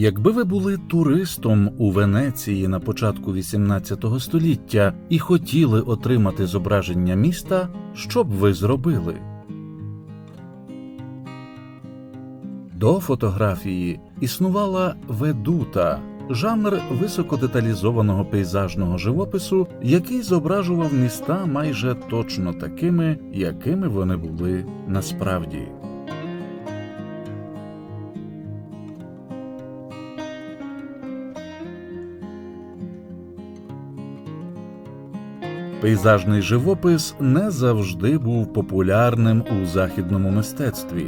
Якби ви були туристом у Венеції на початку XVIII століття і хотіли отримати зображення міста, що б ви зробили? До фотографії існувала ведута, жанр високодеталізованого пейзажного живопису, який зображував міста майже точно такими, якими вони були насправді. Пейзажний живопис не завжди був популярним у західному мистецтві.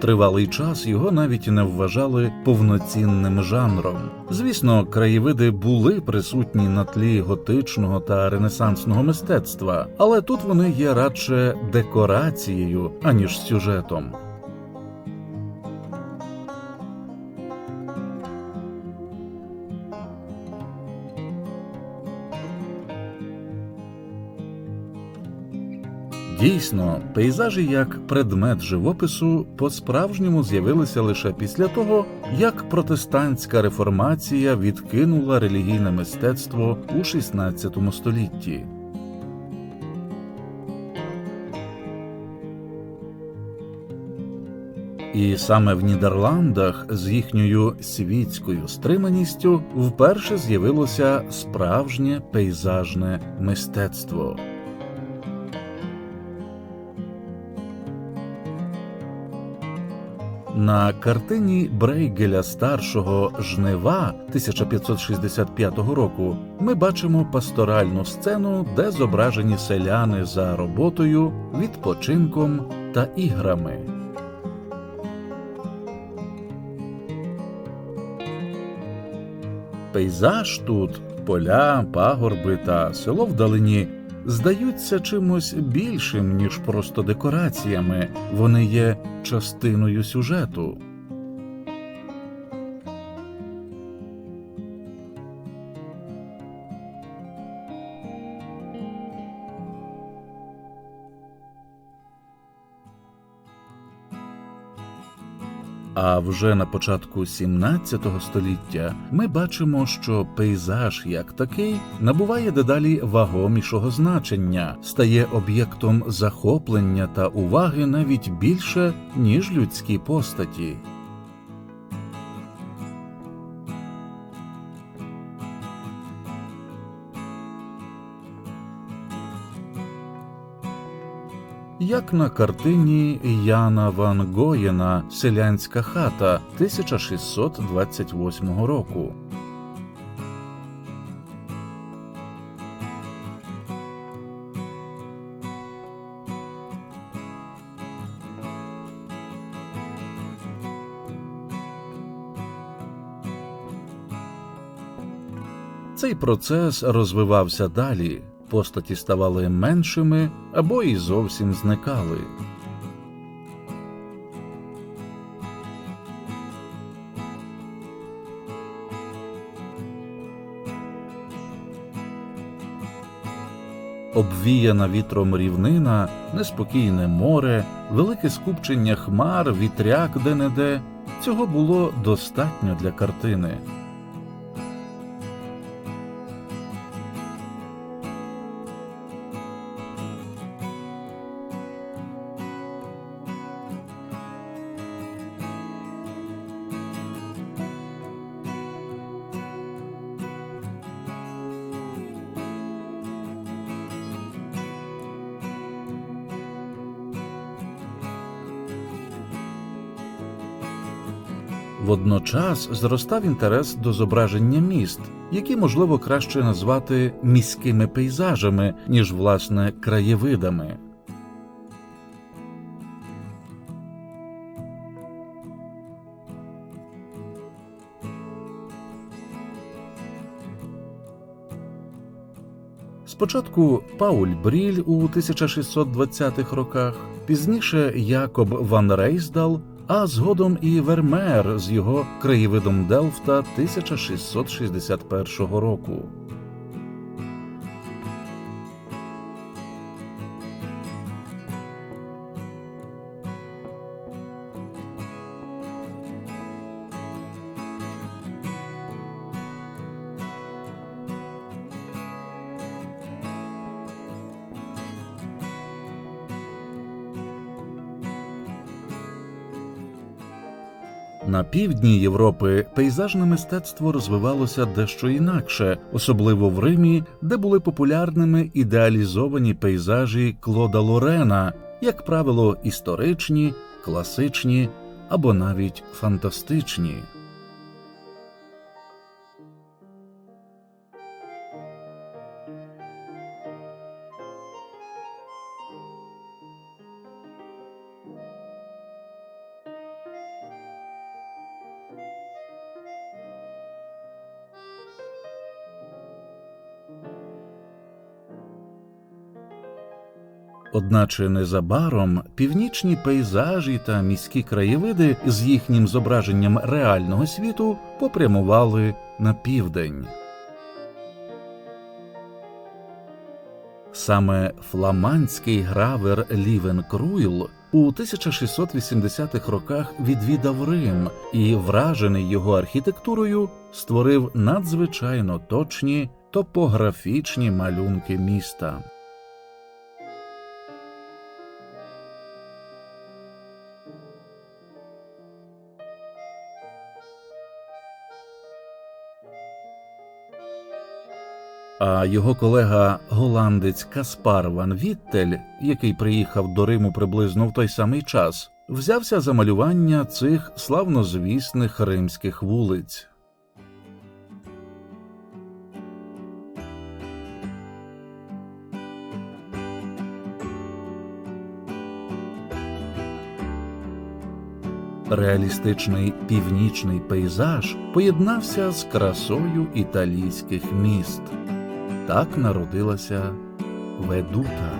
Тривалий час його навіть не вважали повноцінним жанром. Звісно, краєвиди були присутні на тлі готичного та ренесансного мистецтва, але тут вони є радше декорацією, аніж сюжетом. Дійсно, пейзажі як предмет живопису по-справжньому з'явилися лише після того, як протестантська реформація відкинула релігійне мистецтво у XVI столітті. І саме в Нідерландах з їхньою світською стриманістю вперше з'явилося справжнє пейзажне мистецтво. На картині Брейгеля старшого Жнива 1565 року ми бачимо пасторальну сцену, де зображені селяни за роботою, відпочинком та іграми. Пейзаж тут, поля, пагорби та село вдалині здаються чимось більшим, ніж просто декораціями, вони є частиною сюжету. А вже на початку 17 століття ми бачимо, що пейзаж як такий набуває дедалі вагомішого значення, стає об'єктом захоплення та уваги навіть більше, ніж людські постаті. Як на картині Яна Ван Гоєна Селянська хата 1628 року. Цей процес розвивався далі постаті ставали меншими або і зовсім зникали. Обвіяна вітром рівнина, неспокійне море, велике скупчення хмар, вітряк де неде цього було достатньо для картини. Водночас зростав інтерес до зображення міст, які можливо краще назвати міськими пейзажами, ніж власне краєвидами. Спочатку Пауль Бріль у 1620-х роках, пізніше Якоб Ван Рейсдал а згодом і Вермеер з його краєвидом Делфта 1661 року. На півдні Європи пейзажне мистецтво розвивалося дещо інакше, особливо в Римі, де були популярними ідеалізовані пейзажі Клода Лорена, як правило, історичні, класичні або навіть фантастичні. Одначе незабаром північні пейзажі та міські краєвиди з їхнім зображенням реального світу попрямували на південь. Саме фламандський гравер Лівен Круйл у 1680-х роках відвідав Рим і, вражений його архітектурою, створив надзвичайно точні топографічні малюнки міста. А його колега голландець Каспар Ван Віттель, який приїхав до Риму приблизно в той самий час, взявся за малювання цих славнозвісних римських вулиць. Реалістичний північний пейзаж поєднався з красою італійських міст. Так народилася Ведута.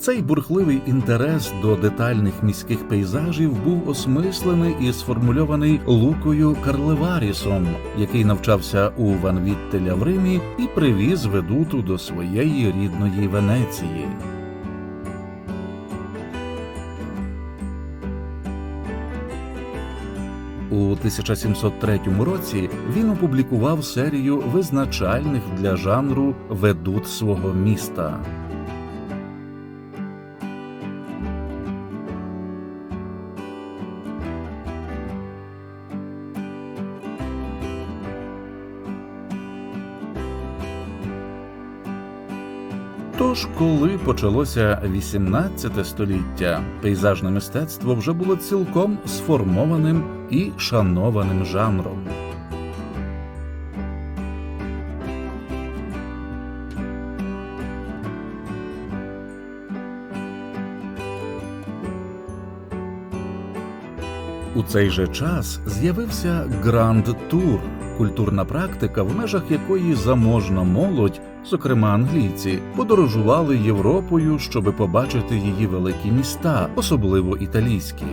Цей бурхливий інтерес до детальних міських пейзажів був осмислений і сформульований Лукою Карлеварісом, який навчався у Ван Віттеля в Римі і привіз ведуту до своєї рідної Венеції. У 1703 році він опублікував серію визначальних для жанру ведут свого міста. Тож, коли почалося 18 століття, пейзажне мистецтво вже було цілком сформованим і шанованим жанром. У цей же час з'явився Гранд Тур, культурна практика, в межах якої заможна молодь, зокрема англійці, подорожували Європою, щоби побачити її великі міста, особливо італійські.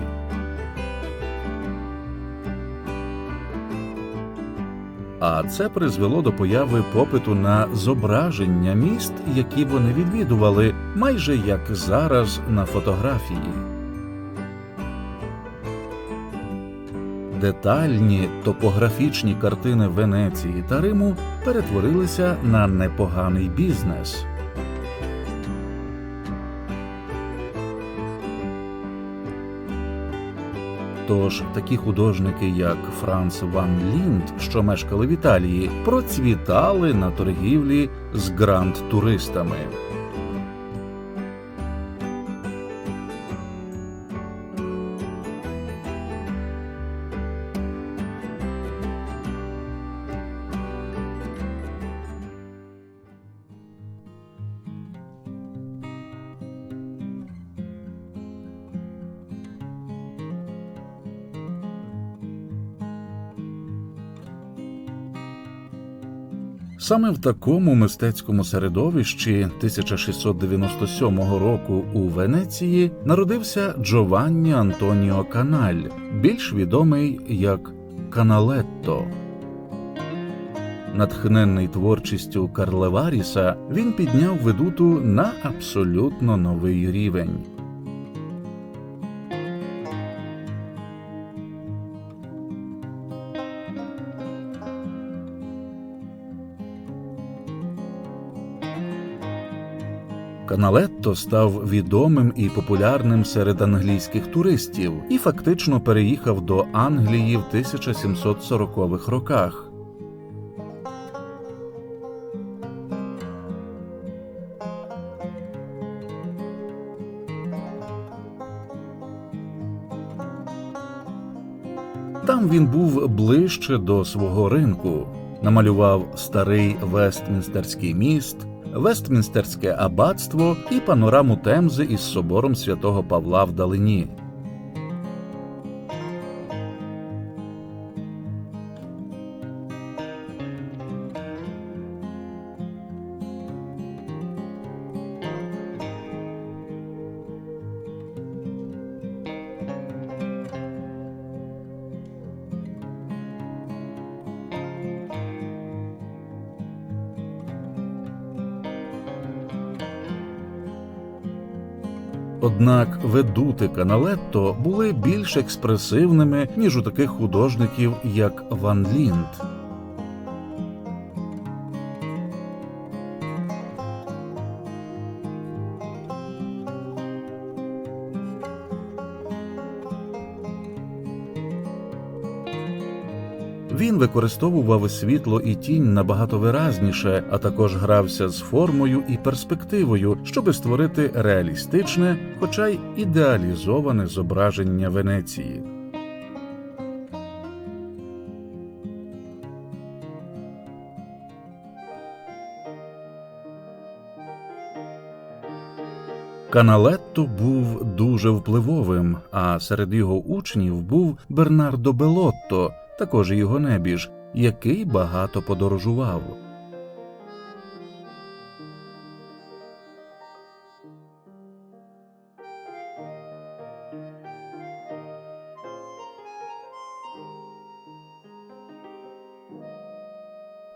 А це призвело до появи попиту на зображення міст, які вони відвідували, майже як зараз на фотографії. Детальні топографічні картини Венеції та Риму перетворилися на непоганий бізнес. Тож такі художники, як Франц Ван Лінд, що мешкали в Італії, процвітали на торгівлі з гранд-туристами. Саме в такому мистецькому середовищі 1697 року у Венеції народився Джованні Антоніо Каналь, більш відомий як Каналетто. Натхненний творчістю Карлеваріса, він підняв ведуту на абсолютно новий рівень. Каналетто став відомим і популярним серед англійських туристів і фактично переїхав до Англії в 1740-х роках. Там він був ближче до свого ринку, намалював старий Вестмінстерський міст, Вестмінстерське аббатство і панораму Темзи із собором святого Павла вдалині. Однак ведути Каналетто були більш експресивними, ніж у таких художників, як Ван Лінд. Використовував світло і тінь набагато виразніше, а також грався з формою і перспективою, щоби створити реалістичне, хоча й ідеалізоване зображення Венеції. Каналетто був дуже впливовим, а серед його учнів був Бернардо Белотто, також його небіж, який багато подорожував.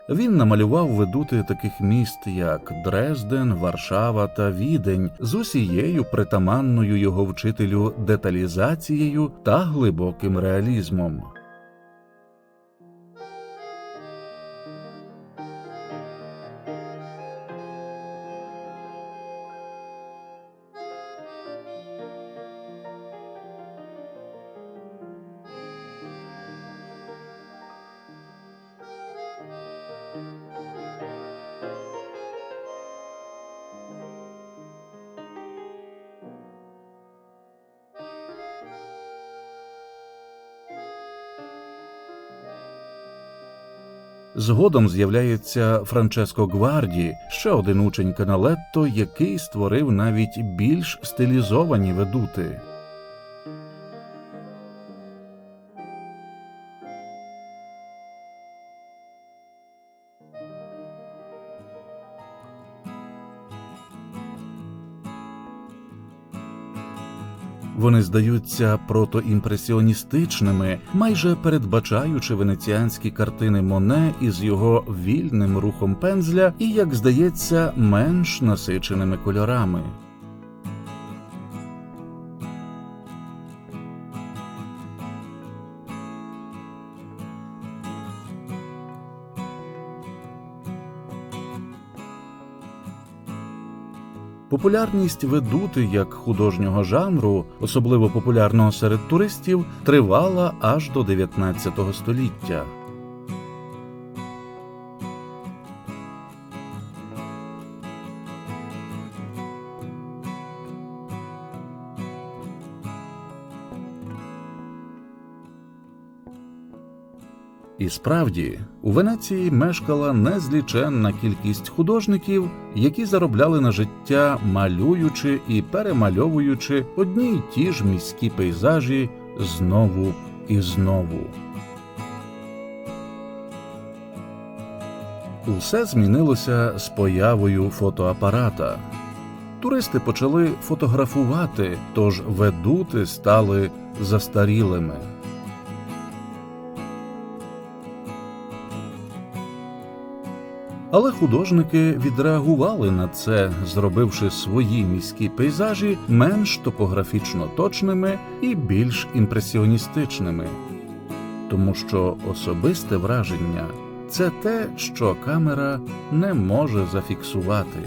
Він намалював ведути таких міст, як Дрезден, Варшава та Відень, з усією притаманною його вчителю деталізацією та глибоким реалізмом. Згодом з'являється Франческо Гварді, ще один учень Каналетто, який створив навіть більш стилізовані ведути. Вони здаються протоімпресіоністичними, майже передбачаючи венеціанські картини Моне із його вільним рухом пензля і, як здається, менш насиченими кольорами. Популярність ведути як художнього жанру, особливо популярного серед туристів, тривала аж до 19 століття. І справді, у Венеції мешкала незліченна кількість художників, які заробляли на життя, малюючи і перемальовуючи одні й ті ж міські пейзажі знову і знову. Усе змінилося з появою фотоапарата. Туристи почали фотографувати, тож ведути стали застарілими. Але художники відреагували на це, зробивши свої міські пейзажі менш топографічно точними і більш імпресіоністичними, тому що особисте враження це те, що камера не може зафіксувати.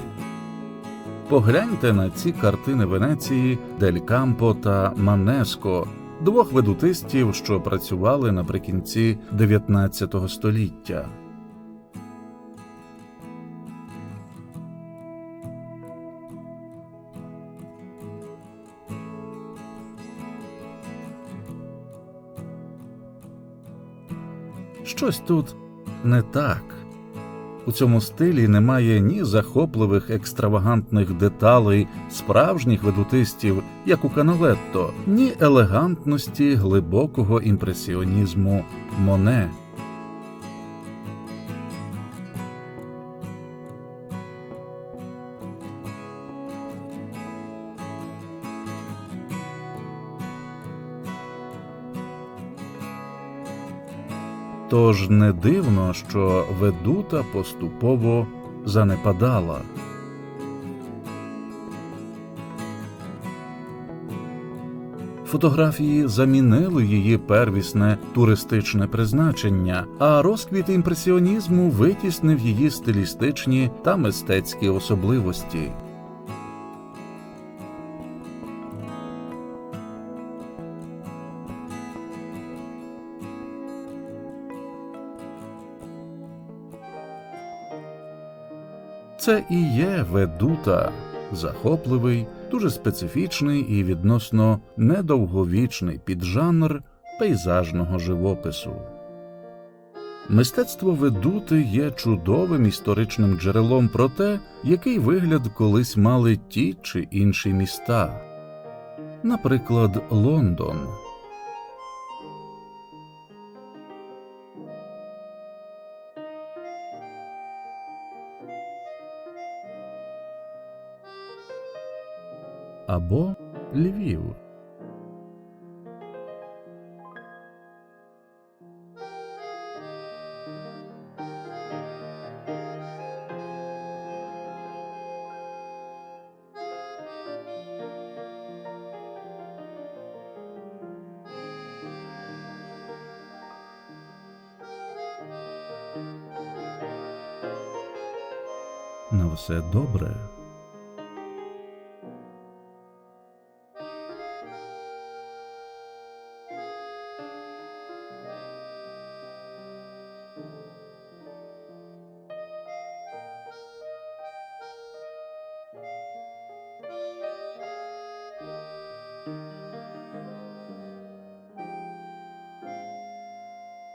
Погляньте на ці картини Венеції Дель Кампо та Манеско, двох ведутистів, що працювали наприкінці 19 століття. Щось тут не так. У цьому стилі немає ні захопливих екстравагантних деталей справжніх ведутистів, як у Каналетто, ні елегантності глибокого імпресіонізму Моне. Тож не дивно, що ведута поступово занепадала. Фотографії замінили її первісне туристичне призначення, а розквіт імпресіонізму витіснив її стилістичні та мистецькі особливості. Це і є ведута, захопливий, дуже специфічний і відносно недовговічний піджанр пейзажного живопису. Мистецтво ведути є чудовим історичним джерелом про те, який вигляд колись мали ті чи інші міста. Наприклад, Лондон. Або Львів. На все добре.